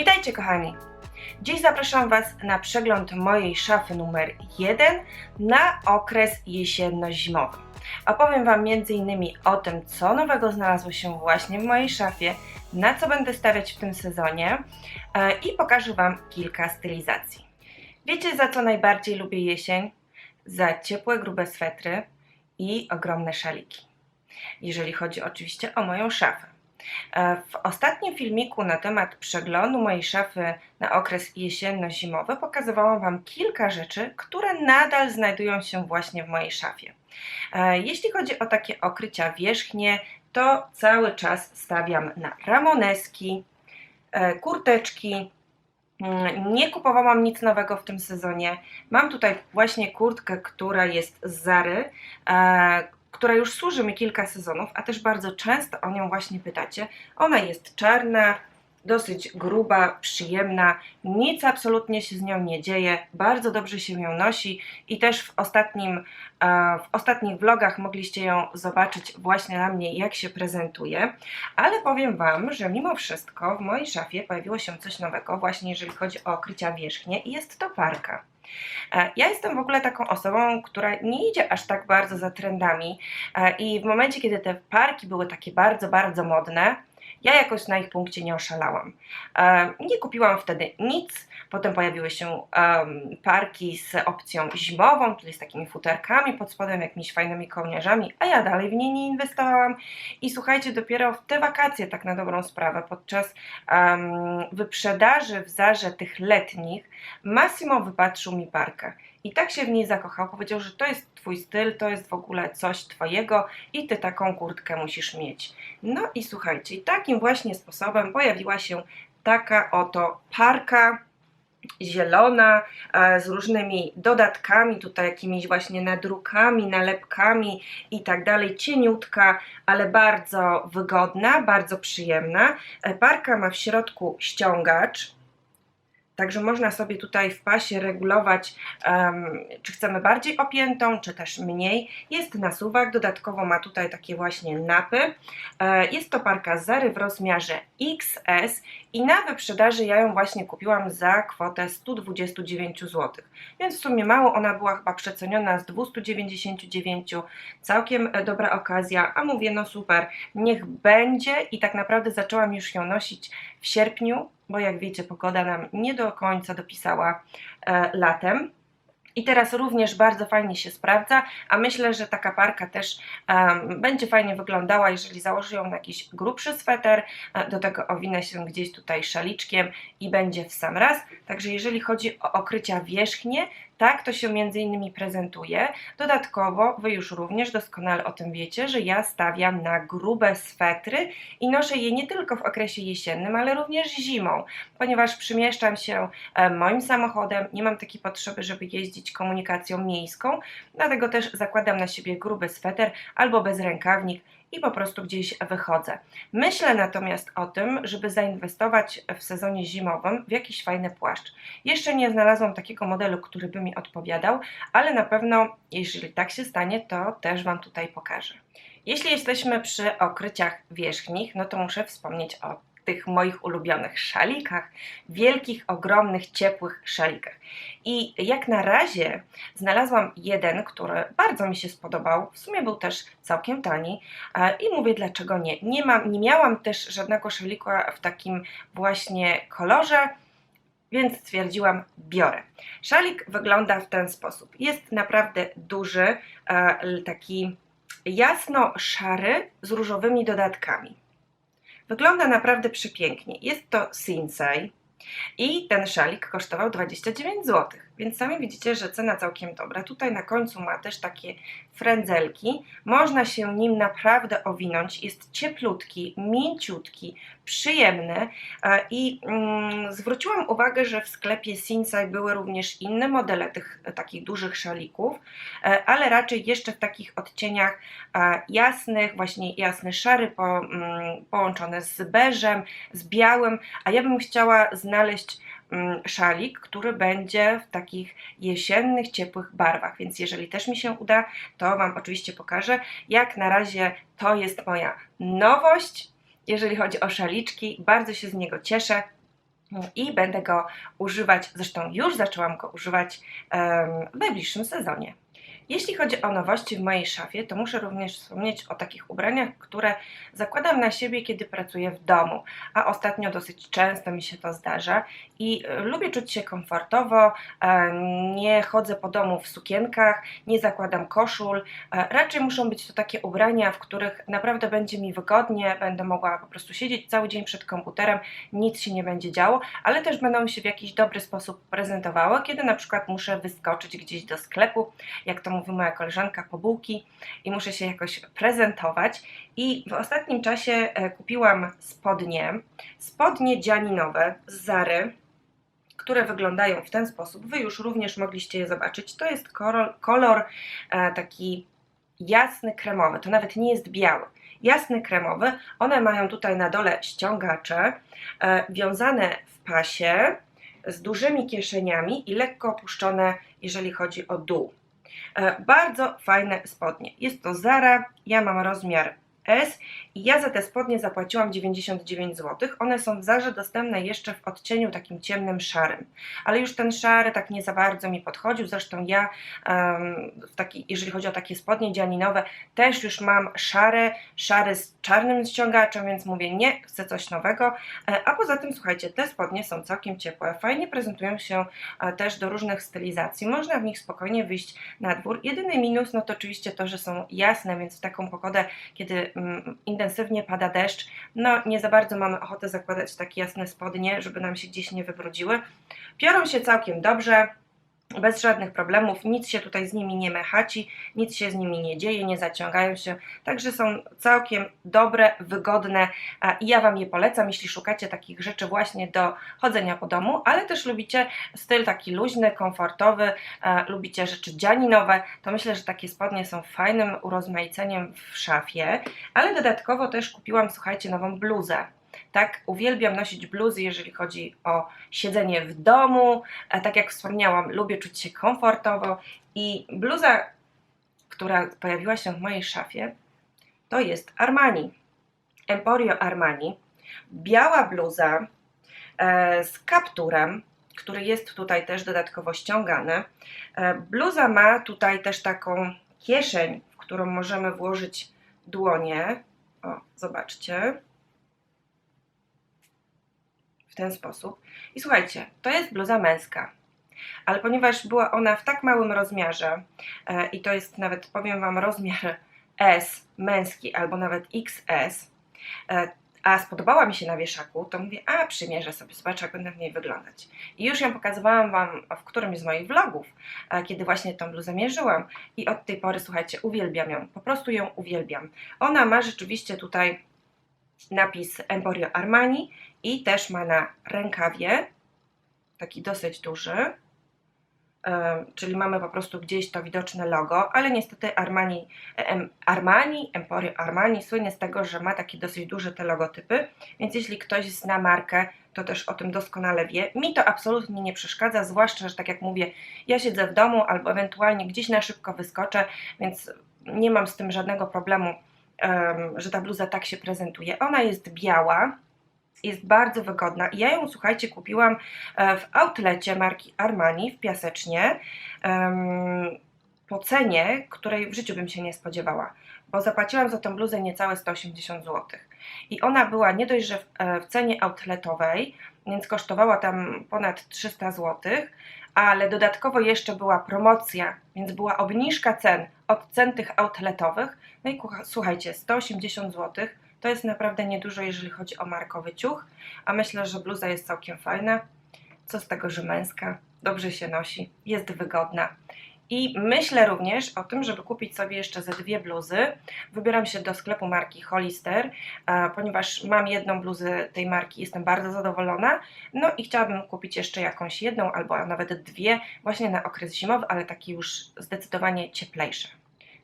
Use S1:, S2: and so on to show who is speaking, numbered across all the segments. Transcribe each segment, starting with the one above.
S1: Witajcie kochani! Dziś zapraszam Was na przegląd mojej szafy numer 1 na okres jesienno-zimowy. Opowiem Wam m.in. o tym, co nowego znalazło się właśnie w mojej szafie, na co będę stawiać w tym sezonie e, i pokażę Wam kilka stylizacji. Wiecie za co najbardziej lubię jesień? Za ciepłe, grube swetry i ogromne szaliki. Jeżeli chodzi oczywiście o moją szafę. E, W ostatnim filmiku na temat przeglądu mojej szafy na okres jesienno-zimowy pokazywałam Wam kilka rzeczy, które nadal znajdują się właśnie w mojej szafie. E, Jeśli chodzi o takie okrycia wierzchnie, to cały czas stawiam na ramoneski, e, kurteczki. Mm, Nie kupowałam nic nowego w tym sezonie. Mam tutaj właśnie kurtkę, która jest z Zary, która już służy mi kilka sezonów, a też bardzo często o nią właśnie pytacie. Ona jest czarna, dosyć gruba, przyjemna, nic absolutnie się z nią nie dzieje, bardzo dobrze się ją nosi i też w, ostatnim, e, w ostatnich vlogach mogliście ją zobaczyć właśnie na mnie, jak się prezentuje, ale powiem Wam, że mimo wszystko w mojej szafie pojawiło się coś nowego, właśnie jeżeli chodzi o okrycia wierzchnie i jest to parka. E, Ja jestem w ogóle taką osobą, która nie idzie aż tak bardzo za trendami e, i w momencie, kiedy te parki były takie bardzo, bardzo modne, ja jakoś na ich punkcie nie oszalałam. E, Nie kupiłam wtedy nic, potem pojawiły się parki z opcją zimową, czyli z takimi futerkami pod spodem, jakimiś fajnymi kołnierzami, a ja dalej w nie nie inwestowałam i słuchajcie, dopiero w te wakacje, tak na dobrą sprawę, podczas wyprzedaży w Zarze tych letnich, Massimo wypatrzył mi parkę. I tak się w niej zakochał, powiedział, że to jest Twój styl, to jest w ogóle coś Twojego i Ty taką kurtkę musisz mieć. No i słuchajcie, takim właśnie sposobem pojawiła się taka oto parka zielona e, z różnymi dodatkami, tutaj jakimiś właśnie nadrukami, nalepkami i tak dalej, cieniutka, ale bardzo wygodna, bardzo przyjemna. E, Parka ma w środku ściągacz, Także można sobie tutaj w pasie regulować, em, czy chcemy bardziej opiętą, czy też mniej. Jest nasuwak, dodatkowo ma tutaj takie właśnie napy. E, jest to parka Zary w rozmiarze XS i na wyprzedaży ja ją właśnie kupiłam za kwotę 129 zł. Więc w sumie mało, ona była chyba przeceniona z 299, całkiem e, dobra okazja, a mówię no super, niech będzie i tak naprawdę zaczęłam już ją nosić w sierpniu, bo jak wiecie, pogoda nam nie do końca dopisała e, latem. I teraz również bardzo fajnie się sprawdza, a myślę, że taka parka też em, będzie fajnie wyglądała, jeżeli założy ją na jakiś grubszy sweter, e, do tego owinę się gdzieś tutaj szaliczkiem i będzie w sam raz. Także jeżeli chodzi o okrycia wierzchnie, tak to się między innymi prezentuje. Dodatkowo, Wy już również doskonale o tym wiecie, że ja stawiam na grube swetry i noszę je nie tylko w okresie jesiennym, ale również zimą, ponieważ przemieszczam się e, moim samochodem, nie mam takiej potrzeby, żeby jeździć komunikacją miejską, dlatego też zakładam na siebie gruby sweter albo bezrękawnik i po prostu gdzieś wychodzę. Myślę natomiast o tym, żeby zainwestować w sezonie zimowym w jakiś fajny płaszcz. Jeszcze nie znalazłam takiego modelu, który by mi odpowiadał, ale na pewno, jeżeli tak się stanie, to też Wam tutaj pokażę. Jeśli jesteśmy przy okryciach wierzchnich, no to muszę wspomnieć o tych moich ulubionych szalikach, wielkich, ogromnych, ciepłych szalikach. I jak na razie znalazłam jeden, który bardzo mi się spodobał. W sumie był też całkiem tani. I mówię, dlaczego nie. Nie, mam, nie miałam też żadnego szalika w takim właśnie kolorze, więc stwierdziłam, biorę. Szalik wygląda w ten sposób. Jest naprawdę duży, taki jasno-szary z różowymi dodatkami. Wygląda naprawdę przepięknie. Jest to Sinsei i ten szalik kosztował 29 zł, więc sami widzicie, że cena całkiem dobra. Tutaj na końcu ma też takie frędzelki. Można się nim naprawdę owinąć. Jest cieplutki, mięciutki, przyjemny e, i mm, zwróciłam uwagę, że w sklepie Sinsei były również inne modele tych e, takich dużych szalików, e, ale raczej jeszcze w takich odcieniach jasnych, właśnie jasny szary po, mm, połączony z beżem, z białym, a ja bym chciała znaleźć szalik, który będzie w takich jesiennych, ciepłych barwach, więc jeżeli też mi się uda, to Wam oczywiście pokażę. Jak na razie to jest moja nowość, jeżeli chodzi o szaliczki, bardzo się z niego cieszę. i będę go używać, zresztą już zaczęłam go używać w najbliższym sezonie. Jeśli chodzi o nowości w mojej szafie, to muszę również wspomnieć o takich ubraniach, które zakładam na siebie, kiedy pracuję w domu, a ostatnio dosyć często mi się to zdarza. I e, lubię czuć się komfortowo, e, nie chodzę po domu w sukienkach, nie zakładam koszul, e, raczej muszą być to takie ubrania, w których naprawdę będzie mi wygodnie, będę mogła po prostu siedzieć cały dzień przed komputerem, nic się nie będzie działo, ale też będą się w jakiś dobry sposób prezentowały, kiedy na przykład muszę wyskoczyć gdzieś do sklepu, jak to mówi moja koleżanka, po bułki i muszę się jakoś prezentować. I w ostatnim czasie e, kupiłam spodnie, spodnie dzianinowe z Zary, które wyglądają w ten sposób. Wy już również mogliście je zobaczyć. To jest kolor, kolor e, taki jasny kremowy, to nawet nie jest biały. Jasny kremowy, one mają tutaj na dole ściągacze e, wiązane w pasie z dużymi kieszeniami i lekko opuszczone, jeżeli chodzi o dół. E, bardzo fajne spodnie. Jest to Zara, ja mam rozmiar S i ja za te spodnie zapłaciłam 99 zł. One są w Zarze dostępne jeszcze w odcieniu takim ciemnym, szarym. Ale już ten szary tak nie za bardzo mi podchodził. Zresztą ja, taki, jeżeli chodzi o takie spodnie dzianinowe, też już mam szare, szary z czarnym ściągaczem, więc mówię nie, chcę coś nowego. E, A poza tym, słuchajcie, te spodnie są całkiem ciepłe, fajnie prezentują się e, też do różnych stylizacji. Można w nich spokojnie wyjść na dwór. Jedyny minus, no to oczywiście to, że są jasne, więc w taką pogodę, kiedy intensywnie pada deszcz, no nie za bardzo mamy ochotę zakładać takie jasne spodnie, żeby nam się gdzieś nie wybrudziły. Piorą się całkiem dobrze, bez żadnych problemów, nic się tutaj z nimi nie mechaci, nic się z nimi nie dzieje, nie zaciągają się, także są całkiem dobre, wygodne i ja Wam je polecam, jeśli szukacie takich rzeczy właśnie do chodzenia po domu, ale też lubicie styl taki luźny, komfortowy, lubicie rzeczy dzianinowe, to myślę, że takie spodnie są fajnym urozmaiceniem w szafie, ale dodatkowo też kupiłam, słuchajcie, nową bluzę. Tak, uwielbiam nosić bluzy, jeżeli chodzi o siedzenie w domu. A tak jak wspomniałam, lubię czuć się komfortowo i bluza, która pojawiła się w mojej szafie, to jest Armani. Emporio Armani. Biała bluza e, z kapturem, który jest tutaj też dodatkowo ściągany. E, bluza ma tutaj też taką kieszeń, w którą możemy włożyć dłonie. O, zobaczcie w ten sposób. I słuchajcie, to jest bluza męska, ale ponieważ była ona w tak małym rozmiarze e, i to jest nawet, powiem Wam, rozmiar S męski albo nawet XS, e, a spodobała mi się na wieszaku, to mówię, a przymierzę sobie, zobaczę jak będę w niej wyglądać. I już ją pokazywałam Wam w którymś z moich vlogów, e, kiedy właśnie tą bluzę mierzyłam i od tej pory, słuchajcie, uwielbiam ją, po prostu ją uwielbiam. Ona ma rzeczywiście tutaj napis Emporio Armani i też ma na rękawie taki dosyć duży, em, czyli mamy po prostu gdzieś to widoczne logo, ale niestety Armani, em, Armani, Emporio Armani słynie z tego, że ma takie dosyć duże te logotypy, więc jeśli ktoś zna markę, to też o tym doskonale wie. Mi to absolutnie nie przeszkadza, zwłaszcza, że tak jak mówię, ja siedzę w domu albo ewentualnie gdzieś na szybko wyskoczę, więc nie mam z tym żadnego problemu, em, że ta bluza tak się prezentuje. Ona jest biała, jest bardzo wygodna i ja ją, słuchajcie, kupiłam e, w outlecie marki Armani w Piasecznie po cenie, której w życiu bym się nie spodziewała, bo zapłaciłam za tę bluzę niecałe 180 zł. I ona była nie dość, że w, e, w cenie outletowej, więc kosztowała tam ponad 300 zł, ale dodatkowo jeszcze była promocja, więc była obniżka cen od cen tych outletowych. No i słuchajcie, 180 zł to jest naprawdę niedużo, jeżeli chodzi o markowy ciuch, a myślę, że bluza jest całkiem fajna. Co z tego, że męska, dobrze się nosi, jest wygodna. I myślę również o tym, żeby kupić sobie jeszcze ze dwie bluzy. Wybieram się do sklepu marki Hollister, ponieważ mam jedną bluzę tej marki, jestem bardzo zadowolona. No i chciałabym kupić jeszcze jakąś jedną albo nawet dwie, właśnie na okres zimowy, ale taki już zdecydowanie cieplejsze.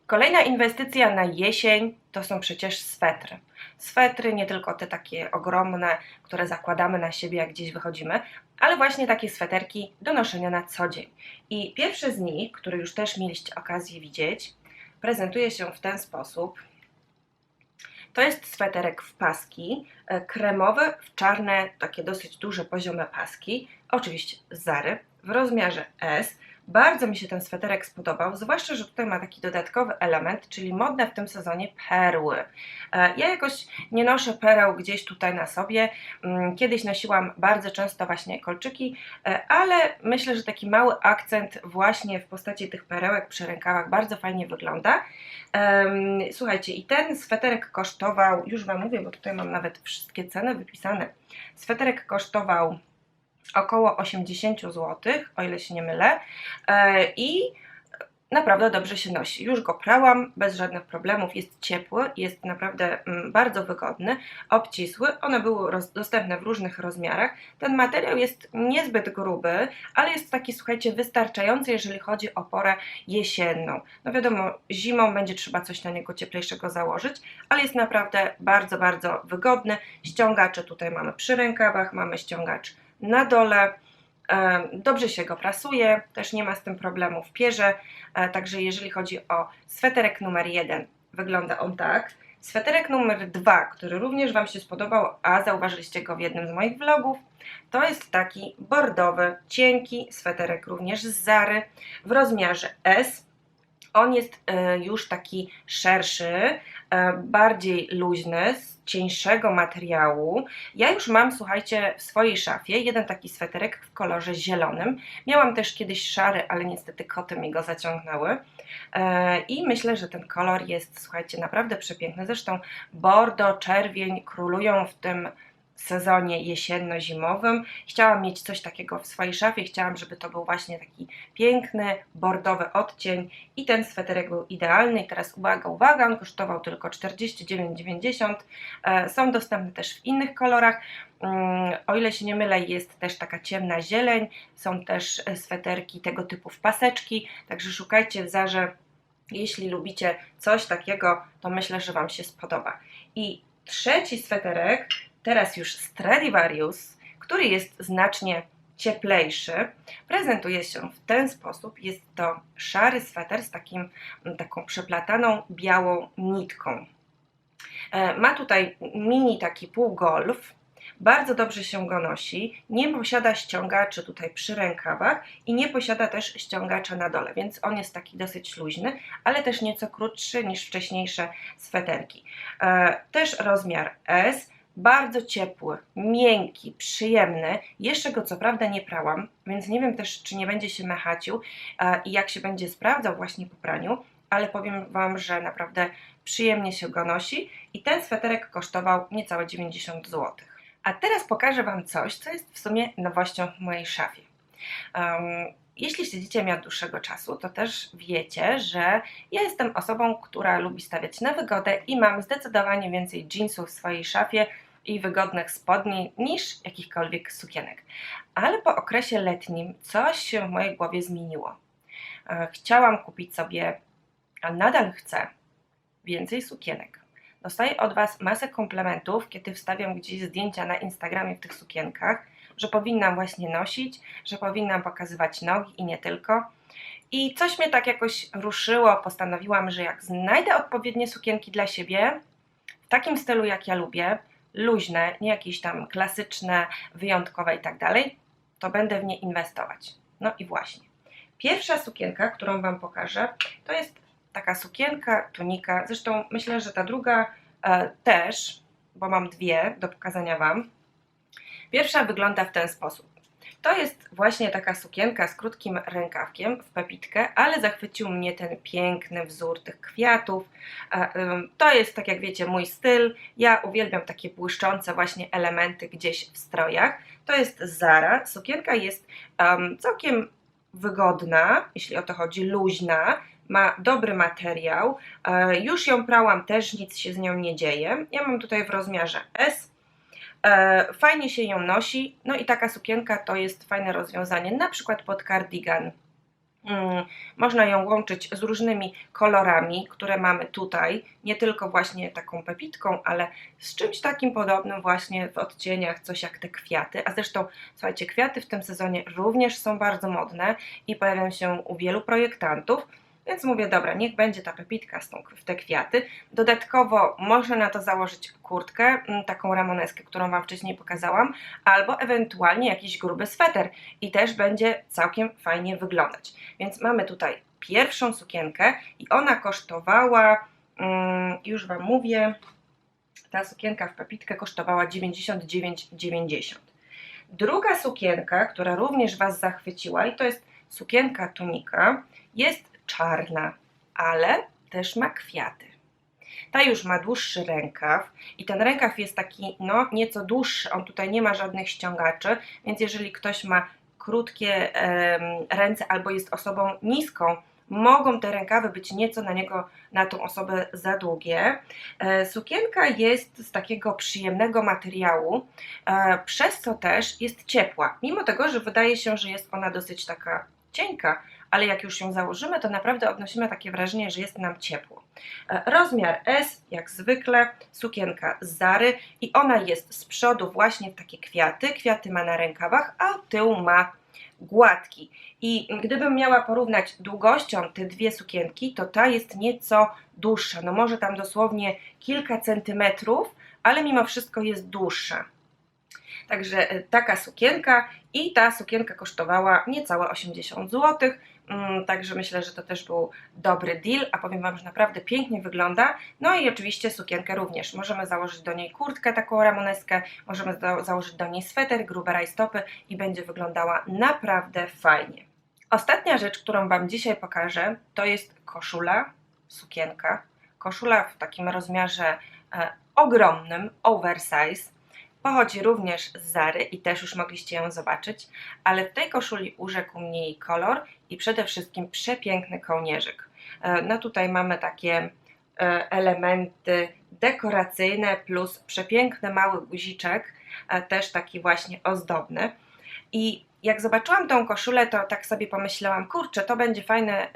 S1: Kolejna inwestycja na jesień to są przecież swetry. Swetry, nie tylko te takie ogromne, które zakładamy na siebie, jak gdzieś wychodzimy, ale właśnie takie sweterki do noszenia na co dzień. I pierwszy z nich, który już też mieliście okazję widzieć, prezentuje się w ten sposób. To jest sweterek w paski, e, kremowy, w czarne, takie dosyć duże, poziome paski, oczywiście z Zary, w rozmiarze S. Bardzo mi się ten sweterek spodobał, zwłaszcza, że tutaj ma taki dodatkowy element, czyli modne w tym sezonie perły. E, Ja jakoś nie noszę pereł gdzieś tutaj na sobie. Mm, Kiedyś nosiłam bardzo często właśnie kolczyki, e, ale myślę, że taki mały akcent właśnie w postaci tych perełek przy rękawach bardzo fajnie wygląda. Słuchajcie, i ten sweterek kosztował, już Wam mówię, bo tutaj mam nawet wszystkie ceny wypisane. Sweterek kosztował około 80 zł, o ile się nie mylę, e, i naprawdę dobrze się nosi. Już go prałam bez żadnych problemów, jest ciepły, jest naprawdę mm, bardzo wygodny, obcisły. One były dostępne w różnych rozmiarach. Ten materiał jest niezbyt gruby, ale jest taki, słuchajcie, wystarczający, jeżeli chodzi o porę jesienną. No wiadomo, zimą będzie trzeba coś na niego cieplejszego założyć, ale jest naprawdę bardzo, bardzo wygodny. Ściągacze tutaj mamy przy rękawach, mamy ściągacz na dole. E, Dobrze się go prasuje, też nie ma z tym problemu w pierze. E, Także jeżeli chodzi o sweterek numer jeden, wygląda on tak. Sweterek numer dwa, który również Wam się spodobał, a zauważyliście go w jednym z moich vlogów, to jest taki bordowy, cienki sweterek również z Zary w rozmiarze S. On jest e, już taki szerszy, bardziej luźny, z cieńszego materiału. Ja już mam, słuchajcie, w swojej szafie jeden taki sweterek w kolorze zielonym. Miałam też kiedyś szary, ale niestety koty mi go zaciągnęły. E, I myślę, że ten kolor jest, słuchajcie, naprawdę przepiękny. Zresztą bordo, czerwień królują w tym sezonie jesienno-zimowym. Chciałam mieć coś takiego w swojej szafie, chciałam, żeby to był właśnie taki piękny, bordowy odcień i ten sweterek był idealny. I teraz uwaga, uwaga, on kosztował tylko 49,90. E, Są dostępne też w innych kolorach. Mm, O ile się nie mylę, jest też taka ciemna zieleń, są też e, sweterki tego typu w paseczki, także szukajcie w Zarze. Jeśli lubicie coś takiego, to myślę, że Wam się spodoba. I trzeci sweterek, teraz już Stradivarius, który jest znacznie cieplejszy, prezentuje się w ten sposób. Jest to szary sweter z takim, taką przeplataną białą nitką. E, Ma tutaj mini taki półgolf, bardzo dobrze się go nosi, nie posiada ściągaczy tutaj przy rękawach i nie posiada też ściągacza na dole, więc on jest taki dosyć luźny, ale też nieco krótszy niż wcześniejsze sweterki. E, Też rozmiar S, bardzo ciepły, miękki, przyjemny. Jeszcze go co prawda nie prałam, więc nie wiem też, czy nie będzie się mechacił e, i jak się będzie sprawdzał właśnie po praniu, ale powiem Wam, że naprawdę przyjemnie się go nosi i ten sweterek kosztował niecałe 90 zł. A teraz pokażę Wam coś, co jest w sumie nowością w mojej szafie. Um, jeśli śledzicie mnie od dłuższego czasu, to też wiecie, że ja jestem osobą, która lubi stawiać na wygodę i mam zdecydowanie więcej jeansów w swojej szafie i wygodnych spodni niż jakichkolwiek sukienek. Ale po okresie letnim coś się w mojej głowie zmieniło. E, Chciałam kupić sobie, a nadal chcę, więcej sukienek. Dostaję od Was masę komplementów, kiedy wstawiam gdzieś zdjęcia na Instagramie w tych sukienkach, że powinnam właśnie nosić, że powinnam pokazywać nogi i nie tylko. I coś mnie tak jakoś ruszyło, postanowiłam, że jak znajdę odpowiednie sukienki dla siebie, w takim stylu jak ja lubię, luźne, nie jakieś tam klasyczne, wyjątkowe i tak dalej, to będę w nie inwestować. No i właśnie. Pierwsza sukienka, którą Wam pokażę, to jest taka sukienka, tunika. Zresztą myślę, że ta druga e, też, bo mam dwie do pokazania Wam. Pierwsza wygląda w ten sposób. To jest właśnie taka sukienka z krótkim rękawkiem w pepitkę, ale zachwycił mnie ten piękny wzór tych kwiatów. E, To jest, tak jak wiecie, mój styl. Ja uwielbiam takie błyszczące właśnie elementy gdzieś w strojach. To jest Zara. Sukienka jest em, całkiem wygodna, jeśli o to chodzi, luźna, ma dobry materiał. E, Już ją prałam, też nic się z nią nie dzieje. Ja mam tutaj w rozmiarze S. E, Fajnie się ją nosi, no i taka sukienka to jest fajne rozwiązanie, na przykład pod cardigan. Mm, Można ją łączyć z różnymi kolorami, które mamy tutaj, nie tylko właśnie taką pepitką, ale z czymś takim podobnym właśnie w odcieniach, coś jak te kwiaty. A zresztą, słuchajcie, kwiaty w tym sezonie również są bardzo modne i pojawiają się u wielu projektantów. Więc mówię, dobra, niech będzie ta pepitka z tą, w te kwiaty. Dodatkowo można na to założyć kurtkę, mm, taką ramoneskę, którą Wam wcześniej pokazałam, albo ewentualnie jakiś gruby sweter i też będzie całkiem fajnie wyglądać. Więc mamy tutaj pierwszą sukienkę i ona kosztowała, mm, już Wam mówię, ta sukienka w pepitkę kosztowała 99,90. Druga sukienka, która również Was zachwyciła i to jest sukienka tunika, jest czarna, ale też ma kwiaty. Ta już ma dłuższy rękaw i ten rękaw jest taki no nieco dłuższy, on tutaj nie ma żadnych ściągaczy, więc jeżeli ktoś ma krótkie em, ręce albo jest osobą niską, mogą te rękawy być nieco na niego, na tą osobę za długie. E, sukienka jest z takiego przyjemnego materiału, e, przez co też jest ciepła, mimo tego, że wydaje się, że jest ona dosyć taka cienka, ale jak już ją założymy, to naprawdę odnosimy takie wrażenie, że jest nam ciepło. E, Rozmiar S, jak zwykle, sukienka z Zary i ona jest z przodu właśnie w takie kwiaty. Kwiaty ma na rękawach, a tył ma gładki. I gdybym miała porównać długością te dwie sukienki, to ta jest nieco dłuższa. No może tam dosłownie kilka centymetrów, ale mimo wszystko jest dłuższa. Także e, taka sukienka i ta sukienka kosztowała niecałe 80 zł. Mm, Także myślę, że to też był dobry deal, a powiem Wam, że naprawdę pięknie wygląda. No i oczywiście sukienkę również. Możemy założyć do niej kurtkę, taką ramoneskę, możemy założyć do niej sweter, grube rajstopy i będzie wyglądała naprawdę fajnie. Ostatnia rzecz, którą Wam dzisiaj pokażę, to jest koszula, sukienka. Koszula w takim rozmiarze e, ogromnym, oversize. Pochodzi również z Zary i też już mogliście ją zobaczyć, ale w tej koszuli urzekł mnie jej kolor i przede wszystkim przepiękny kołnierzyk. E, No tutaj mamy takie e, elementy dekoracyjne plus przepiękny mały guziczek, e, też taki właśnie ozdobny. I jak zobaczyłam tą koszulę, to tak sobie pomyślałam, kurczę, to będzie fajne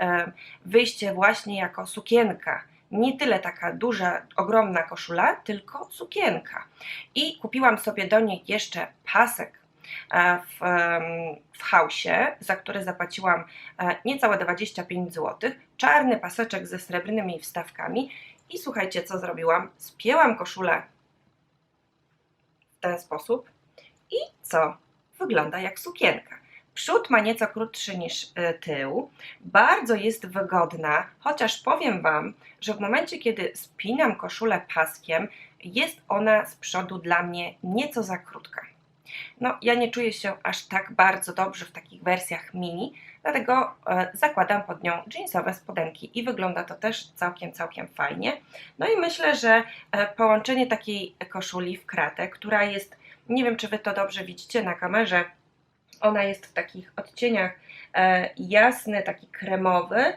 S1: wyjście właśnie jako sukienka. Nie tyle taka duża, ogromna koszula, tylko sukienka. I kupiłam sobie do niej jeszcze pasek e, w, w hausie, za który zapłaciłam e, niecałe 25 zł. Czarny paseczek ze srebrnymi wstawkami. I słuchajcie, co zrobiłam? Spięłam koszulę w ten sposób. I co? Wygląda jak sukienka. Przód ma nieco krótszy niż e, tył, bardzo jest wygodna, chociaż powiem Wam, że w momencie, kiedy spinam koszulę paskiem, jest ona z przodu dla mnie nieco za krótka. No, ja nie czuję się aż tak bardzo dobrze w takich wersjach mini, dlatego e, zakładam pod nią jeansowe spodenki i wygląda to też całkiem, całkiem fajnie. No i myślę, że e, połączenie takiej koszuli w kratę, która jest, nie wiem czy Wy to dobrze widzicie na kamerze, ona jest w takich odcieniach e, jasny, taki kremowy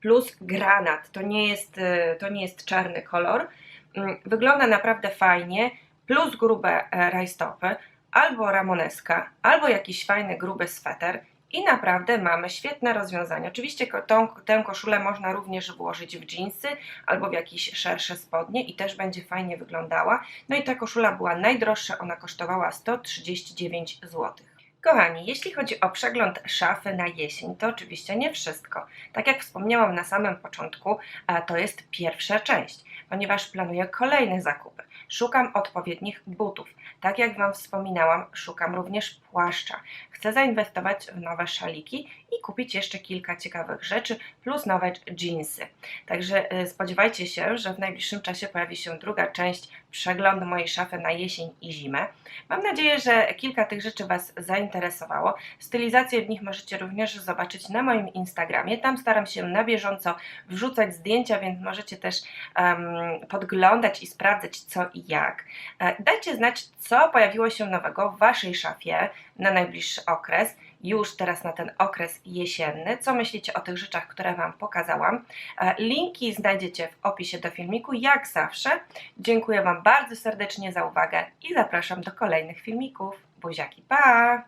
S1: plus granat. To nie jest, e, to nie jest czarny kolor. Mm, Wygląda naprawdę fajnie, plus grube e, rajstopy, albo ramoneska, albo jakiś fajny gruby sweter. I naprawdę mamy świetne rozwiązanie. Oczywiście tą, tę koszulę można również włożyć w dżinsy albo w jakieś szersze spodnie i też będzie fajnie wyglądała. No i ta koszula była najdroższa, ona kosztowała 139 zł. Kochani, jeśli chodzi o przegląd szafy na jesień, to oczywiście nie wszystko. Tak jak wspomniałam na samym początku, a to jest pierwsza część, ponieważ planuję kolejne zakupy. Szukam odpowiednich butów. Tak jak Wam wspominałam, szukam również płaszcza. Chcę zainwestować w nowe szaliki i kupić jeszcze kilka ciekawych rzeczy, plus nowe jeansy. Także y, spodziewajcie się, że w najbliższym czasie pojawi się druga część przeglądu mojej szafy na jesień i zimę. Mam nadzieję, że kilka tych rzeczy Was zainteresowało. Stylizację w nich możecie również zobaczyć na moim Instagramie. Tam staram się na bieżąco wrzucać zdjęcia, więc możecie też em, podglądać i sprawdzać co i jak. E, Dajcie znać, co pojawiło się nowego w Waszej szafie na najbliższy okres, już teraz na ten okres jesienny. Co myślicie o tych rzeczach, które Wam pokazałam? E, Linki znajdziecie w opisie do filmiku, jak zawsze. Dziękuję Wam bardzo serdecznie za uwagę i zapraszam do kolejnych filmików. Buziaki, pa!